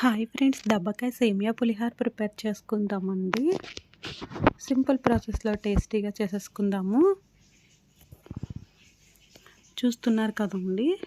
Hi friends దబ్బకాయ సేమియా పులిహార prepare చేసుకుందామండి. Simple ప్రాసెస్లో టేస్టీగా చేసేసుకుందాము. చూస్తున్నారు కదండి.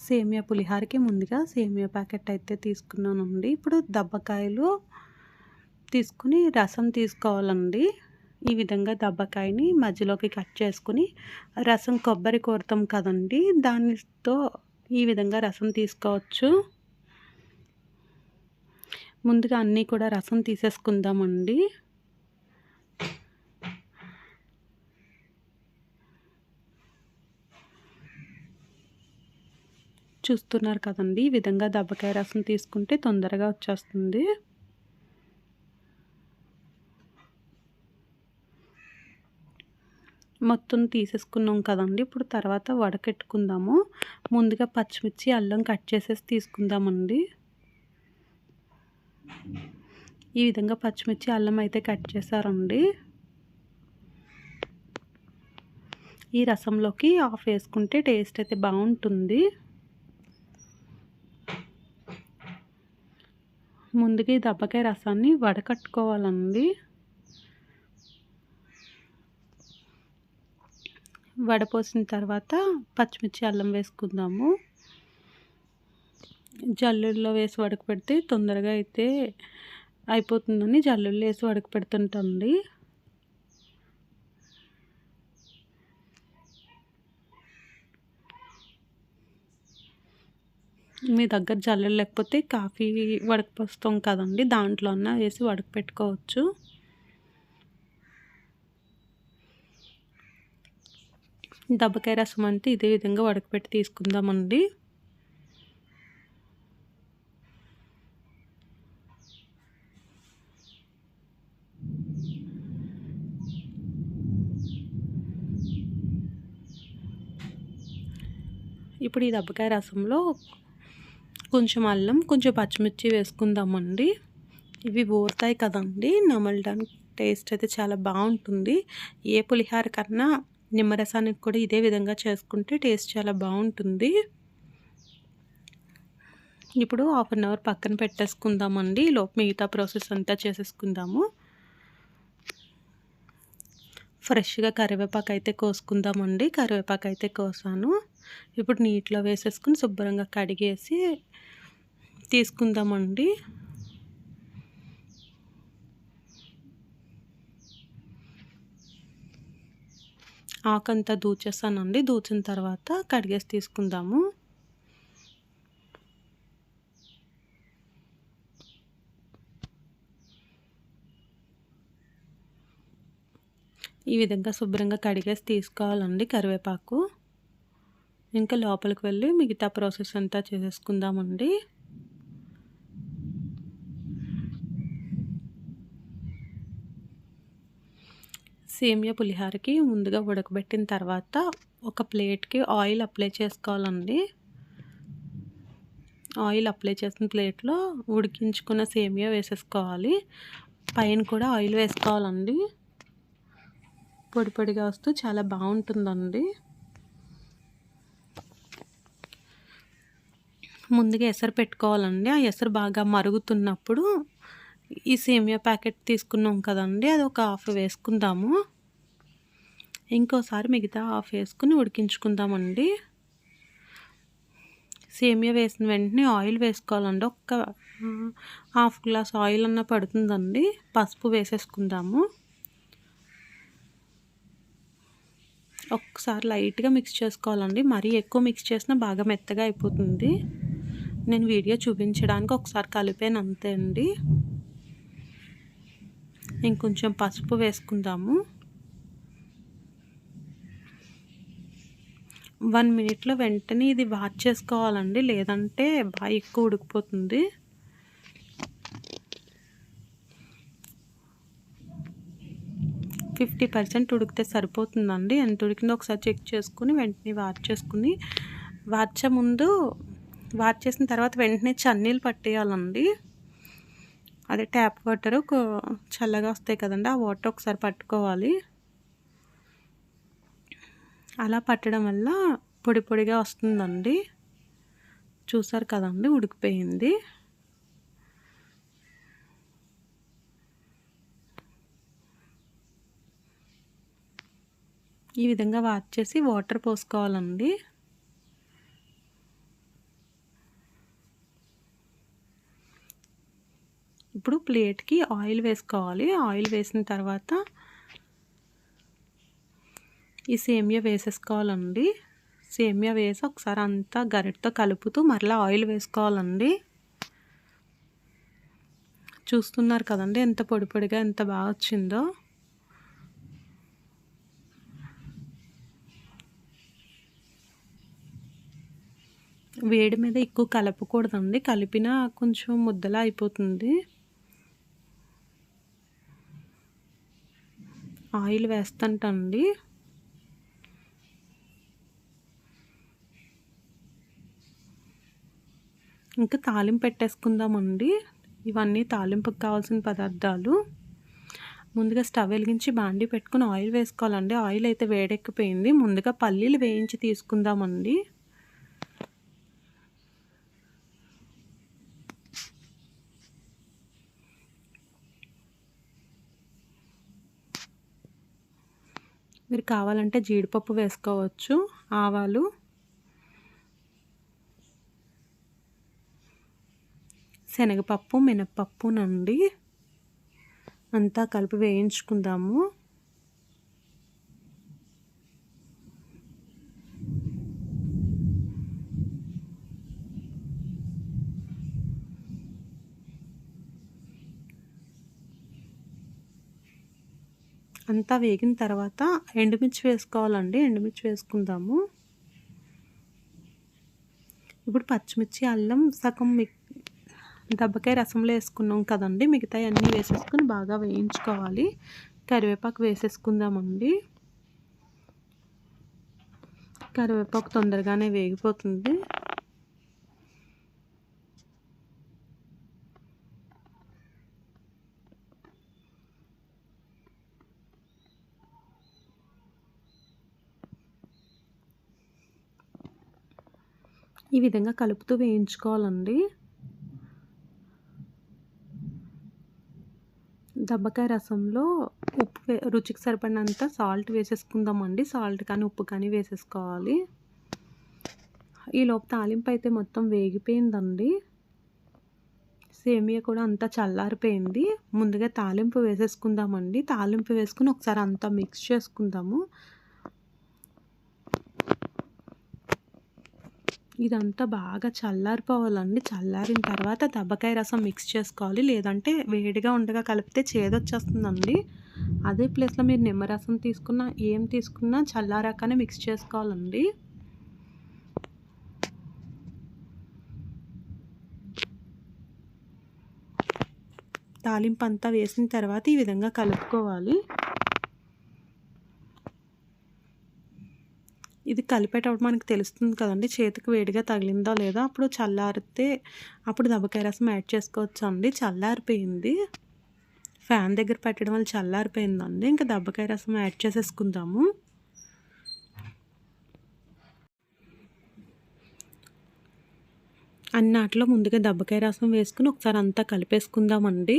సేమియా పులిహారకి ముందుగా సేమియా ప్యాకెట్ అయితే తీసుకున్నానండి. ఇప్పుడు దబ్బకాయలు తీసుకుని రసం తీసుకోవాలండి. ఈ విధంగా దబ్బకాయని మధ్యలోకి కట్ చేసుకుని రసం కొబ్బరి కోరుతాం కదండి. దానితో ఈ విధంగా రసం తీసుకోవచ్చు. ముందుగా అన్నీ కూడా రసం తీసేసుకుందామండి. చూస్తున్నారు కదండి ఈ విధంగా దెబ్బకాయ రసం తీసుకుంటే తొందరగా వచ్చేస్తుంది. మొత్తం తీసేసుకున్నాం కదండి. ఇప్పుడు తర్వాత వడకెట్టుకుందాము. ముందుగా పచ్చిమిర్చి అల్లం కట్ చేసేసి తీసుకుందామండి. ఈ విధంగా పచ్చిమిర్చి అల్లం అయితే కట్ చేశారండి. ఈ రసంలోకి ఆఫ్ వేసుకుంటే టేస్ట్ అయితే బాగుంటుంది. ముందుగా ఈ దబ్బకాయ రసాన్ని వడకట్టుకోవాలండి. వడపోసిన తర్వాత పచ్చిమిర్చి అల్లం వేసుకుందాము. జల్లుల్లో వేసి వడక పెడితే తొందరగా అయితే అయిపోతుందని జల్లుల్లో వేసి వడక పెడుతుంటండి మీ దగ్గర జల్లెలు లేకపోతే కాఫీ వడకపోస్తాం కదండి దాంట్లో అన్న వేసి వడకపెట్టుకోవచ్చు. దబ్బకాయ రసం అంటే ఇదే విధంగా వడకపెట్టి తీసుకుందామండి. ఇప్పుడు ఈ దబ్బకాయ రసంలో కొంచెం అల్లం కొంచెం పచ్చిమిర్చి వేసుకుందామండి. ఇవి ఊరుతాయి కదండి. నమలడానికి టేస్ట్ అయితే చాలా బాగుంటుంది. ఏ పులిహార కన్నా నిమ్మరసానికి కూడా ఇదే విధంగా చేసుకుంటే టేస్ట్ చాలా బాగుంటుంది. ఇప్పుడు హాఫ్ అన్ అవర్ పక్కన పెట్టేసుకుందామండి. లోపు మిగతా ప్రాసెస్ అంతా చేసేసుకుందాము. ఫ్రెష్గా కరివేపాకు అయితే కోసుకుందామండి. కరివేపాకు అయితే కోసాను. ఇప్పుడు నీటిలో వేసేసుకుని శుభ్రంగా కడిగేసి తీసుకుందామండి. ఆకంతా దూచేస్తానండి. దూచిన తర్వాత కడిగేసి తీసుకుందాము. ఈ విధంగా శుభ్రంగా కడిగేసి తీసుకోవాలండి కరివేపాకు. ఇంకా లోపలికి వెళ్ళి మిగతా ప్రాసెస్ అంతా చేసేసుకుందామండి. సేమియా పులిహారకి ముందుగా ఉడకబెట్టిన తర్వాత ఒక ప్లేట్కి ఆయిల్ అప్లై చేసుకోవాలండి. ఆయిల్ అప్లై చేసిన ప్లేట్లో ఉడికించుకున్న సేమియా వేసేసుకోవాలి. పైన కూడా ఆయిల్ వేసుకోవాలండి. పొడి పొడిగా వస్తూ చాలా బాగుంటుందండి. ముందుగా ఎసరు పెట్టుకోవాలండి. ఆ ఎసరు బాగా మరుగుతున్నప్పుడు ఈ సేమియా ప్యాకెట్ తీసుకున్నాం కదండి అది ఒక హాఫ్ వేసుకుందాము. ఇంకోసారి మిగతా హాఫ్ వేసుకుని ఉడికించుకుందామండి. సేమియా వేసిన వెంటనే ఆయిల్ వేసుకోవాలండి. ఒక్క హాఫ్ గ్లాస్ ఆయిల్ అన్న పడుతుందండి. పసుపు వేసేసుకుందాము. ఒక్కసారి లైట్గా మిక్స్ చేసుకోవాలండి. మరీ ఎక్కువ మిక్స్ చేసినా బాగా మెత్తగా అయిపోతుంది. నేను వీడియో చూపించడానికి ఒకసారి కలిపాను అంతే అండి. ఇంకొంచెం పసుపు వేసుకుందాము. వన్ మినిట్లో వెంటనే ఇది వాచ్ చేసుకోవాలండి. లేదంటే బాగా ఎక్కువ ఉడికిపోతుంది. ఫిఫ్టీ పర్సెంట్ ఉడికితే సరిపోతుందండి. ఎంత ఉడికిందో ఒకసారి చెక్ చేసుకుని వెంటనే వాచ్ చేసుకుని వాచే ముందు వాచ్ చేసిన తర్వాత వెంటనే చన్నీళ్ళు పట్టేయాలండి. అదే ట్యాప్ వాటర్ చల్లగా వస్తాయి కదండి ఆ వాటర్ ఒకసారి పట్టుకోవాలి. అలా పట్టడం వల్ల పొడి పొడిగా వస్తుందండి. చూసారు కదండి ఉడికిపోయింది. ఈ విధంగా వాచ్ చేసి వాటర్ పోసుకోవాలండి. ఇప్పుడు ప్లేట్కి ఆయిల్ వేసుకోవాలి. ఆయిల్ వేసిన తర్వాత ఈ సేమియా వేసేసుకోవాలండి. సేమియా వేసి ఒకసారి అంతా గరిటతో కలుపుతూ మరలా ఆయిల్ వేసుకోవాలండి. చూస్తున్నారు కదండి ఎంత పొడి పొడిగా ఎంత బాగా వచ్చిందో. వేడి మీద ఎక్కువ కలపకూడదండి. కలిపినా కొంచెం ముద్దలా అయిపోతుంది. ఆయిల్ వేస్తుంటండి. ఇంకా తాలింపు పెట్టేసుకుందామండి. ఇవన్నీ తాలింపుకి కావాల్సిన పదార్థాలు. ముందుగా స్టవ్ వెలిగించి బాండి పెట్టుకుని ఆయిల్ వేసుకోవాలండి. ఆయిల్ అయితే వేడెక్కిపోయింది. ముందుగా పల్లీలు వేయించి తీసుకుందామండి. మీరు కావాలంటే జీడిపప్పు వేసుకోవచ్చు ఆవాలు. శనగపప్పు మినప్పప్పు నండి. అంతా కలిపి వేయించుకుందాము. అంతా వేగిన తర్వాత ఎండుమిర్చి వేసుకోవాలండి. ఎండుమిర్చి వేసుకుందాము. ఇప్పుడు పచ్చిమిర్చి అల్లం సగం మిక్ దెబ్బకాయ రసంలో వేసుకున్నాం కదండి. మిగతా అన్నీ వేసేసుకుని బాగా వేయించుకోవాలి. కరివేపాకు వేసేసుకుందామండి. కరివేపాకు తొందరగానే వేగిపోతుంది. ఈ విధంగా కలుపుతూ వేయించుకోవాలండి. దబ్బకాయ రసంలో ఉప్పు రుచికి సరిపడినంత సాల్ట్ వేసేసుకుందామండి. సాల్ట్ కానీ ఉప్పు కానీ వేసేసుకోవాలి. ఈలోపు తాలింపు అయితే మొత్తం వేగిపోయిందండి. సేమియా కూడా అంతా చల్లారిపోయింది. ముందుగా తాలింపు వేసేసుకుందామండి. తాలింపు వేసుకుని ఒకసారి అంతా మిక్స్ చేసుకుందాము. ఇదంతా బాగా చల్లారిపోవాలండి. చల్లారిన తర్వాత దబ్బకాయ రసం మిక్స్ చేసుకోవాలి. లేదంటే వేడిగా ఉండగా కలిపితే చేదొచ్చేస్తుందండి. అదే ప్లేస్లో మీరు నిమ్మరసం తీసుకున్నా ఏం తీసుకున్నా చల్లారాకనే మిక్స్ చేసుకోవాలండి. తాలింపు అంతా వేసిన తర్వాత ఈ విధంగా కలుపుకోవాలి. ఇది కలిపేటప్పుడు మనకు తెలుస్తుంది కదండి చేతికి వేడిగా తగిలిందో లేదో? అప్పుడు చల్లారితే అప్పుడు దెబ్బకాయ రసం యాడ్ చేసుకోవచ్చు అండి చల్లారిపోయింది. ఫ్యాన్ దగ్గర పెట్టడం వల్ల చల్లారిపోయిందండి. ఇంకా దబ్బకాయ రసం యాడ్ చేసేసుకుందాము. అన్నాటిలో ముందుగా దబ్బకాయ రసం వేసుకుని ఒకసారి అంతా కలిపేసుకుందామండి.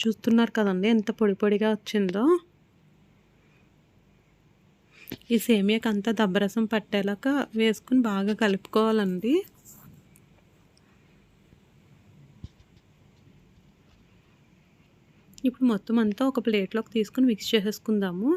చూస్తున్నారు కదండి ఎంత పొడి పొడిగా వచ్చిందో. ఈ సేమియాకి అంతా దబ్బరసం పట్టేలాక వేసుకుని బాగా కలుపుకోవాలండి. ఇప్పుడు మొత్తం అంతా ఒక ప్లేట్లోకి తీసుకుని మిక్స్ చేసేసుకుందాము.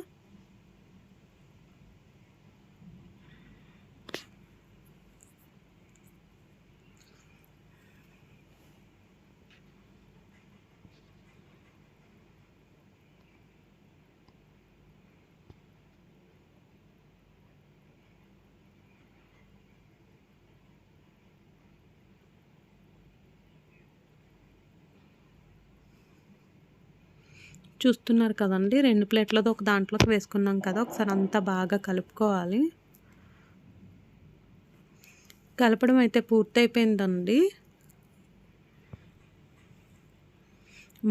చూస్తున్నారు కదండి. రెండు ప్లేట్లతో ఒక దాంట్లోకి వేసుకున్నాం కదా ఒకసారి అంతా బాగా కలుపుకోవాలి. కలపడం అయితే పూర్తయిపోయిందండి.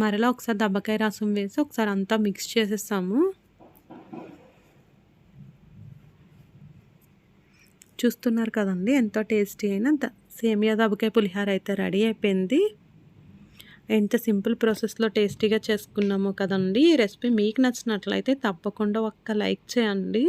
మరలా ఒకసారి దబ్బకాయ రసం వేసి ఒకసారి అంతా మిక్స్ చేసేస్తాము. చూస్తున్నారు కదండి ఎంతో టేస్టీ అయినా సేమియా దబ్బకాయ పులిహార అయితే రెడీ అయిపోయింది. ఎంత సింపుల్ ప్రాసెస్లో టేస్టీగా చేసుకున్నామో కదండి ఈ రెసిపీ మీకు నచ్చినట్లయితే తప్పకుండా ఒక్క లైక్ చేయండి.